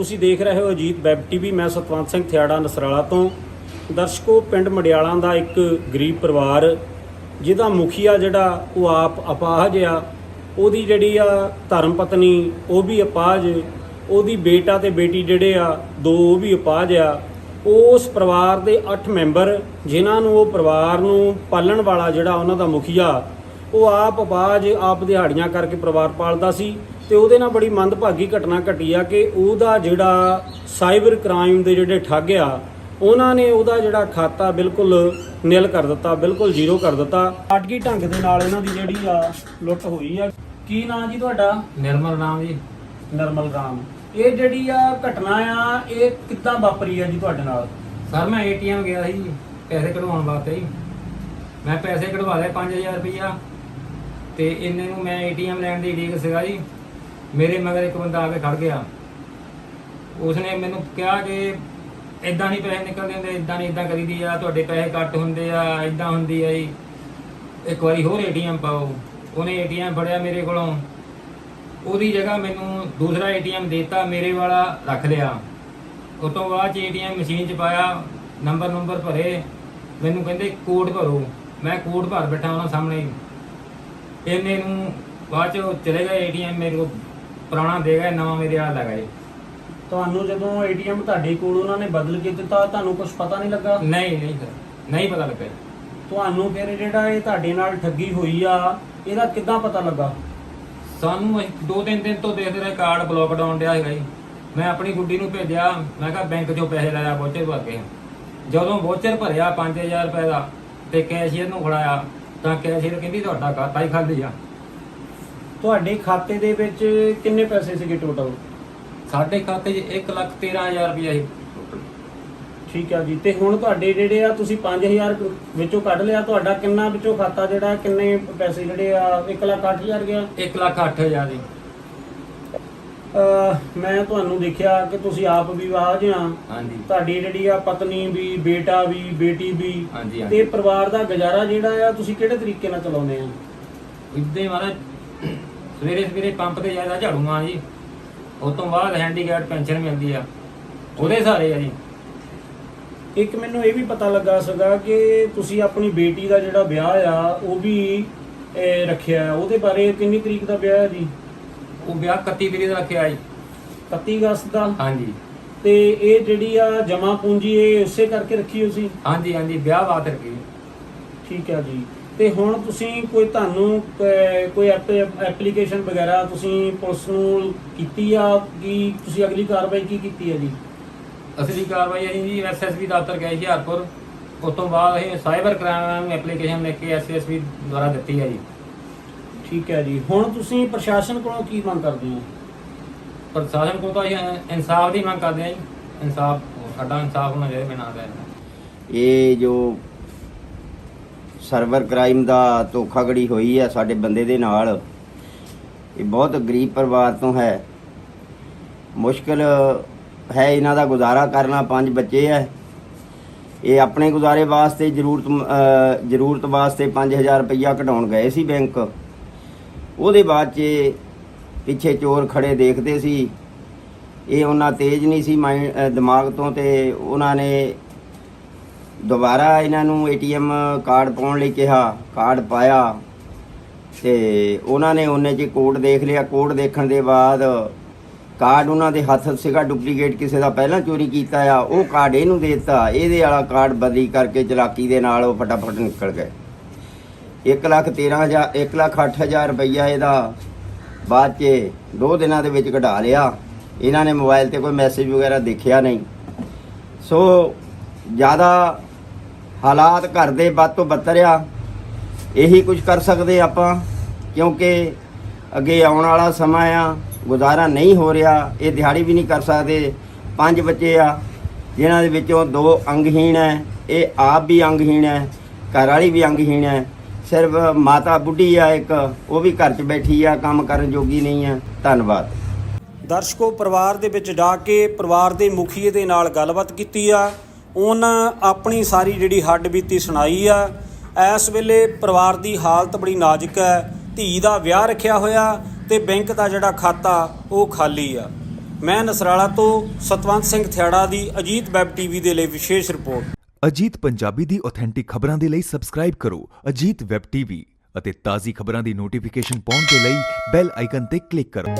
ਤੁਸੀਂ ਦੇਖ ਰਹੇ ਹੋ ਅਜੀਤ ਵੈਬ ਟੀਵੀ। ਮੈਂ ਸਤਵੰਤ ਸਿੰਘ ਥਿਆੜਾ ਨਸਰਾਲਾ ਤੋਂ। ਦਰਸ਼ਕੋ, ਪਿੰਡ ਮੜਿਆਲਾਂ ਦਾ ਇੱਕ ਗਰੀਬ ਪਰਿਵਾਰ, ਜਿਹਦਾ ਮੁਖੀਆ ਜਿਹੜਾ, ਉਹ ਆਪ ਅਪਾਹਜ ਆ। ਉਹਦੀ ਜਿਹੜੀ ਆ ਧਰਮ ਪਤਨੀ, ਉਹ ਵੀ ਅਪਾਹਜ। ਉਹਦੀ ਬੇਟਾ ਤੇ ਬੇਟੀ ਜਿਹੜੇ ਆ, ਦੋ ਉਹ ਵੀ ਅਪਾਹਜ ਆ। ਉਸ ਪਰਿਵਾਰ ਦੇ 8 ਮੈਂਬਰ, ਜਿਨ੍ਹਾਂ ਨੂੰ ਉਹ ਪਰਿਵਾਰ ਨੂੰ ਪਾਲਣ ਵਾਲਾ ਜਿਹੜਾ ਉਹਨਾਂ ਦਾ ਮੁਖੀਆ, ਉਹ ਆਪ ਬਾਜ ਆਪ ਦਿਹਾੜੀਆਂ ਕਰਕੇ ਪਰਿਵਾਰ ਪਾਲਦਾ ਸੀ। ਤੇ ਉਹਦੇ ਨਾਲ ਬੜੀ ਮੰਦਭਾਗੀ ਘਟਨਾ ਘਟੀ ਆ ਕਿ ਉਹਦਾ ਜਿਹੜਾ ਸਾਈਬਰ ਕ੍ਰਾਈਮ ਦੇ ਜਿਹੜੇ ਠੱਗ ਆ ਉਹਨਾਂ ਨੇ ਉਹਦਾ ਜਿਹੜਾ ਖਾਤਾ ਬਿਲਕੁਲ ਨਿਲ ਕਰ ਦਿੱਤਾ ਬਿਲਕੁਲ ਜ਼ੀਰੋ ਕਰ ਦਿੱਤਾ। ਅਟਕੀ ਢੰਗ ਦੇ ਨਾਲ ਇਹਨਾਂ ਦੀ ਜਿਹੜੀ ਆ ਲੁੱਟ ਹੋਈ ਆ। ਕੀ ਨਾਂ ਜੀ ਤੁਹਾਡਾ? ਨਿਰਮਲ ਨਾਮ ਜੀ। ਨਰਮਲ ਰਾਮ। ਇਹ ਜਿਹੜੀ ਆ ਘਟਨਾ ਆ ਇਹ ਕਿੱਦਾਂ ਵਾਪਰੀ ਆ ਜੀ ਤੁਹਾਡੇ ਨਾਲ? ਸਰ ਮੈਂ ਏਟੀਐਮ ਗਿਆ ਸੀ ਜੀ, ਪੈਸੇ ਕਢਵਾਉਣ ਵਾਸਤੇ ਜੀ। ਮੈਂ ਪੈਸੇ ਕਢਵਾ ਲਏ 5000 ਰੁਪਈਆ ਤੇ ਇੰਨੇ ਨੂੰ ਮੈਂ ਏਟੀਐਮ ਲੈਣ ਦੀ ਡੀਕ ਸੀਗਾ ਜੀ। ਮੇਰੇ ਮਗਰ ਇੱਕ ਬੰਦਾ ਆ ਕੇ ਖੜ ਗਿਆ। ਉਸਨੇ ਮੈਨੂੰ ਕਿਹਾ ਕਿ ਇਦਾਂ ਨਹੀਂ ਪੈਸੇ ਨਿਕਲਦੇ ਹੁੰਦੇ ਇਦਾਂ ਨਹੀਂ ਇਦਾਂ ਕਰੀਦੀ ਆ, ਤੁਹਾਡੇ ਪੈਸੇ ਕੱਟ ਹੁੰਦੇ ਆ ਇਦਾਂ ਹੁੰਦੀ ਆ ਜੀ। ਇੱਕ ਵਾਰੀ ਹੋਰ ਏਟੀਐਮ ਪਾਓ। ਉਹਨੇ ਏਟੀਐਮ ਫੜਿਆ ਮੇਰੇ ਕੋਲੋਂ। ਉਹਦੀ ਜਗ੍ਹਾ ਮੈਨੂੰ ਦੂਸਰਾ ਏਟੀਐਮ ਦਿੱਤਾ, ਮੇਰੇ ਵਾਲਾ ਰੱਖ ਲਿਆ। ਉਸ ਤੋਂ ਬਾਅਦ ਚ ਏਟੀਐਮ ਮਸ਼ੀਨ ਚ ਪਾਇਆ, ਨੰਬਰ ਨੰਬਰ ਭਰੇ। ਮੈਨੂੰ ਕਹਿੰਦੇ, ਕੋਡ ਭਰੋ। ਮੈਂ ਕੋਡ ਭਰ ਬੈਠਾ ਉਹਨਾਂ ਸਾਹਮਣੇ। ਇੰਨੇ ਨੂੰ ਬਾਅਦ ਚ ਚਲੇ ਗਏ ਏਟੀਐਮ ਮੇਰੇ ਕੋਲ। ਪੁਰਾਣਾ ਦੇ ਗਏ ਨਵਾਂ ਮੇਰੇ ਆ ਲਗਾਏ ਤੁਹਾਨੂੰ ਜਦੋਂ ਏਟੀਐਮ ਤੁਹਾਡੇ ਕੋਲ ਉਹਨਾਂ ਨੇ ਬਦਲ ਕੇ ਦਿੱਤਾ ਤੁਹਾਨੂੰ ਕੁਝ ਪਤਾ ਨਹੀਂ ਲੱਗਾ? ਨਹੀਂ ਨਹੀਂ ਸਰ। ਨਹੀਂ ਪਤਾ ਲੱਗਾ ਜੀ। ਤੁਹਾਨੂੰ ਫਿਰ ਜਿਹੜਾ ਇਹ ਤੁਹਾਡੇ ਨਾਲ ਠੱਗੀ ਹੋਈ ਆ ਇਹਦਾ ਕਿੱਦਾਂ ਪਤਾ ਲੱਗਾ? ਸਾਨੂੰ ਅਸੀਂ ਦੋ ਤਿੰਨ ਦਿਨ ਤੋਂ ਦੇਖਦੇ ਰਹੇ ਕਾਰਡ ਬਲੌਕ ਡਾਉਨ ਡਿਆ ਹੈਗਾ ਜੀ। ਮੈਂ ਆਪਣੀ ਗੁੱਡੀ ਨੂੰ ਭੇਜਿਆ ਮੈਂ ਕਿਹਾ ਬੈਂਕ 'ਚੋਂ ਪੈਸੇ ਲਾਇਆ ਵੋਚਰ ਭਰ ਕੇ। ਜਦੋਂ ਵੋਚਰ ਭਰਿਆ 5000 ਰੁਪਏ ਦਾ ਤੇ ਕੈਸ਼ੀਅਰ ਨੂੰ ਫੜਾਇਆ ਤਾਂ ਕੈਸ਼ੀਅਰ ਕਹਿੰਦੀ ਤੁਹਾਡਾ ਖਾਤਾ ਹੀ ਖਾਲੀ ਆ। ਤੁਹਾਡੇ ਖਾਤੇ ਦੇ ਵਿੱਚ ਕਿੰਨੇ ਪੈਸੇ ਸੀਗੇ ਟੋਟਲ ਸਾਡੇ ਖਾਤੇ 'ਚ 1 ਲੱਖ 13000 ਰੁਪਇਆ ਸੀ। ਠੀਕ ਆ ਜੀ ਤੇ ਹੁਣ ਤੁਹਾਡੇ ਜਿਹੜੇ ਆ ਤੁਸੀਂ 5000 ਵਿੱਚੋਂ ਕੱਢ ਲਿਆ ਤੁਹਾਡਾ ਕਿੰਨਾ ਵਿੱਚੋਂ ਖਾਤਾ ਜਿਹੜਾ ਕਿੰਨੇ ਪੈਸੇ ਜਿਹੜੇ ਆ 1,80,000 ਗਿਆ? 1 ਲੱਖ 8000 ਦੀ ਅਹ ਮੈਂ ਤੁਹਾਨੂੰ ਦੇਖਿਆ ਕਿ ਤੁਸੀਂ ਆਪ ਵੀ ਆਜ ਆ। ਹਾਂਜੀ। ਤੁਹਾਡੀ ਜਿਹੜੀ ਆ ਪਤਨੀ ਵੀ ਬੇਟਾ ਵੀ ਬੇਟੀ ਵੀ ਹਾਂਜੀ ਤੇ ਪਰਿਵਾਰ ਦਾ ਗੁਜ਼ਾਰਾ ਜਿਹੜਾ ਆ ਤੁਸੀਂ ਕਿਹੜੇ ਤਰੀਕੇ ਨਾਲ ਚਲਾਉਂਦੇ ਆ? ਇੱਦਾਂ ਹੀ ਮਾਰਾ ਸਵੇਰੇ ਸਵੇਰੇ ਪੰਪ ਤੇ ਜਾਂਦਾ ਝਾੜੂ ਮਾਰ ਜੀ। ਉਸ ਤੋਂ ਬਾਅਦ ਹੈਂਡੀਕੈਪ ਪੈਨਸ਼ਨ ਮਿਲਦੀ ਆ। ਉਹਦੇ ਸਾਰੇ ਆ ਜੀ। ਇੱਕ ਮੈਨੂੰ ਇਹ ਵੀ ਪਤਾ ਲੱਗਾ ਸੀਗਾ ਕਿ ਤੁਸੀਂ ਆਪਣੀ ਬੇਟੀ ਦਾ ਜਿਹੜਾ ਵਿਆਹ ਆ ਉਹ ਵੀ ਰੱਖਿਆ। ਉਹਦੇ ਬਾਰੇ ਕਿੰਨੀ ਤਰੀਕ ਦਾ ਵਿਆਹ ਹੈ ਜੀ? ਉਹ ਵਿਆਹ 31 ਤਰੀਕ ਦਾ ਰੱਖਿਆ ਜੀ। 31 ਅਗਸਤ ਦਾ? ਹਾਂਜੀ। ਤੇ ਇਹ ਜਿਹੜੀ ਆ ਜਮਾ ਪੂੰਜੀ ਇਹ ਉਸੇ ਕਰਕੇ ਰੱਖੀ ਹੋਈ ਸੀ? ਹਾਂਜੀ ਹਾਂਜੀ। ਵਿਆਹ ਬਾਤ ਰੱਖੀ। ਠੀਕ ਹੈ ਜੀ। ਤੇ ਹੁਣ ਤੁਸੀਂ ਕੋਈ ਤੁਹਾਨੂੰ ਕੋਈ ਐਪਲੀਕੇਸ਼ਨ ਵਗੈਰਾ ਤੁਸੀਂ ਪੁਲਿਸ ਨੂੰ ਕੀਤੀ ਆ ਕਿ ਤੁਸੀਂ ਅਗਲੀ ਕਾਰਵਾਈ ਕੀ ਕੀਤੀ ਹੈ ਜੀ? ਅਸਲੀ ਕਾਰਵਾਈ ਅਸੀਂ ਜੀ ਐਸਐਸਬੀ ਦਫ਼ਤਰ ਗਏ ਹੁਸ਼ਿਆਰਪੁਰ ਉਸ ਤੋਂ ਬਾਅਦ ਅਸੀਂ ਸਾਈਬਰ ਕ੍ਰਾਈਮ ਨੂੰ ਐਪਲੀਕੇਸ਼ਨ ਲਿਖ ਕੇ ਐਸਐਸਬੀ ਦੁਆਰਾ ਦਿੱਤੀ ਹੈ ਜੀ। ਠੀਕ ਹੈ ਜੀ। ਹੁਣ ਤੁਸੀਂ ਪ੍ਰਸ਼ਾਸਨ ਕੋਲੋਂ ਕੀ ਮੰਗ ਕਰਦੇ ਹੋ? ਪ੍ਰਸ਼ਾਸਨ ਕੋਲ ਤਾਂ ਅਸੀਂ ਇਨਸਾਫ ਦੀ ਮੰਗ ਕਰਦੇ ਹਾਂ ਜੀ। ਇਨਸਾਫ ਸਾਡਾ ਇਨਸਾਫ ਹੋਣਾ ਚਾਹੀਦਾ ਬਿਨਾਂ ਦਾ। ਇਹ ਜੋ ਸਰਵਰ ਕ੍ਰਾਈਮ ਦਾ ਧੋਖਾਗੜੀ ਹੋਈ ਹੈ ਸਾਡੇ ਬੰਦੇ ਦੇ ਨਾਲ। ਇਹ ਬਹੁਤ ਗਰੀਬ ਪਰਿਵਾਰ ਤੋਂ ਹੈ। ਮੁਸ਼ਕਲ ਹੈ ਇਹਨਾਂ ਦਾ ਗੁਜ਼ਾਰਾ ਕਰਨਾ, ਪੰਜ ਬੱਚੇ ਹੈ। ਇਹ ਆਪਣੇ ਗੁਜ਼ਾਰੇ ਵਾਸਤੇ ਜ਼ਰੂਰਤ ਜ਼ਰੂਰਤ ਵਾਸਤੇ 5000 ਰੁਪਈਆ ਕਢਾਉਣ ਗਏ ਸੀ ਬੈਂਕ। ਉਹਦੇ ਬਾਅਦ 'ਚ ਪਿੱਛੇ ਚੋਰ ਖੜੇ ਦੇਖਦੇ ਸੀ। ਇਹ ਉਹਨਾਂ ਤੇਜ਼ ਨਹੀਂ ਸੀ ਮਾਈਂਡ ਦਿਮਾਗ ਤੋਂ ਤੇ ਉਹਨਾਂ ਨੇ ਦੁਬਾਰਾ ਇਹਨਾਂ ਨੂੰ ਏਟੀਐਮ ਕਾਰਡ ਪਾਉਣ ਲਈ ਕਿਹਾ, ਕਾਰਡ ਪਾਇਆ। ਤੇ ਉਹਨਾਂ ਨੇ ਉਹਨੇ 'ਚ ਕੋਡ ਦੇਖ ਲਿਆ, ਕੋਡ ਦੇਖਣ ਦੇ ਬਾਅਦ ਕਾਰਡ ਉਹਨਾਂ ਦੇ ਹੱਥ ਸੀਗਾ, ਡੁਪਲੀਕੇਟ ਕਿਸੇ ਦਾ ਪਹਿਲਾਂ ਚੋਰੀ ਕੀਤਾ ਆ, ਉਹ ਕਾਰਡ ਇਹਨੂੰ ਦੇ ਦਿੱਤਾ। ਇਹਦੇ ਵਾਲਾ ਕਾਰਡ ਬਦਲੀ ਕਰਕੇ ਚਲਾਕੀ ਦੇ ਨਾਲ ਉਹ ਫਟਾਫਟ ਨਿਕਲ ਗਏ। 1 ਲੱਖ 13000 1 ਲੱਖ 8000 ਰੁਪਈਆ ਇਹਦਾ ਬਾਅਦ 'ਚ ਦੋ ਦਿਨਾਂ ਦੇ ਵਿੱਚ ਘਟਾ ਲਿਆ। ਇਹਨਾਂ ਨੇ ਮੋਬਾਈਲ ਤੇ ਕੋਈ ਮੈਸੇਜ ਵਗੈਰਾ ਦੇਖਿਆ ਨਹੀਂ। ਸੋ, ਜ਼ਿਆਦਾ ਹਾਲਾਤ ਘਰ ਦੇ ਵੱਧ ਤੋਂ ਬੱਤਰ ਆ ਇਹੀ ਕੁਝ ਕਰ ਸਕਦੇ ਆਪਾਂ, ਕਿਉਂਕਿ ਅੱਗੇ ਆਉਣ ਵਾਲਾ ਸਮਾਂ ਆ, ਗੁਜ਼ਾਰਾ ਨਹੀਂ ਹੋ ਰਿਹਾ, ਇਹ ਦਿਹਾੜੀ ਵੀ ਨਹੀਂ ਕਰ ਸਕਦੇ। ਪੰਜ ਬੱਚੇ ਆ, ਜਿਨ੍ਹਾਂ ਦੇ ਵਿੱਚੋਂ ਦੋ ਅੰਗਹੀਣ ਹੈ, ਇਹ ਆਪ ਵੀ ਅੰਗਹੀਣ ਹੈ, ਘਰ ਵਾਲੀ ਵੀ ਅੰਗਹੀਣ ਹੈ। ਸਿਰਫ ਮਾਤਾ ਬੁੱਢੀ ਆ ਇੱਕ, ਉਹ ਵੀ ਘਰ 'ਚ ਬੈਠੀ ਆ, ਕੰਮ ਕਰਨ ਜੋਗੀ ਨਹੀਂ ਆ। ਧੰਨਵਾਦ। ਦਰਸ਼ਕੋ, ਪਰਿਵਾਰ ਦੇ ਵਿੱਚ ਜਾ ਕੇ ਪਰਿਵਾਰ ਦੇ ਮੁਖੀਏ ਦੇ ਨਾਲ ਗੱਲਬਾਤ ਕੀਤੀ ਆ। ਉਹਨਾਂ ਆਪਣੀ ਸਾਰੀ ਜਿਹੜੀ ਹੱਡ ਬੀਤੀ ਸੁਣਾਈ ਆ। ਇਸ ਵੇਲੇ ਪਰਿਵਾਰ ਦੀ ਹਾਲਤ ਬੜੀ ਨਾਜ਼ੁਕ ਹੈ। ਧੀ ਦਾ ਵਿਆਹ ਰੱਖਿਆ ਹੋਇਆ ਤੇ ਬੈਂਕ ਦਾ ਜਿਹੜਾ ਖਾਤਾ ਉਹ ਖਾਲੀ ਆ। ਮੈਂ ਨਸਰਾਲਾ ਤੋਂ ਸਤਵੰਤ ਸਿੰਘ ਥਿਆੜਾ ਦੀ ਅਜੀਤ ਵੈਬ ਟੀਵੀ ਦੇ ਲਈ ਵਿਸ਼ੇਸ਼ ਰਿਪੋਰਟ। ਅਜੀਤ ਪੰਜਾਬੀ ਦੀ ਆਥੈਂਟਿਕ ਖਬਰਾਂ ਦੇ ਲਈ ਸਬਸਕ੍ਰਾਈਬ ਕਰੋ ਅਜੀਤ ਵੈਬ ਟੀਵੀ ਅਤੇ ਤਾਜ਼ੀ ਖਬਰਾਂ ਦੀ ਨੋਟੀਫਿਕੇਸ਼ਨ ਪਾਉਣ ਦੇ ਲਈ ਬੈਲ ਆਈਕਨ ਤੇ ਕਲਿੱਕ ਕਰੋ।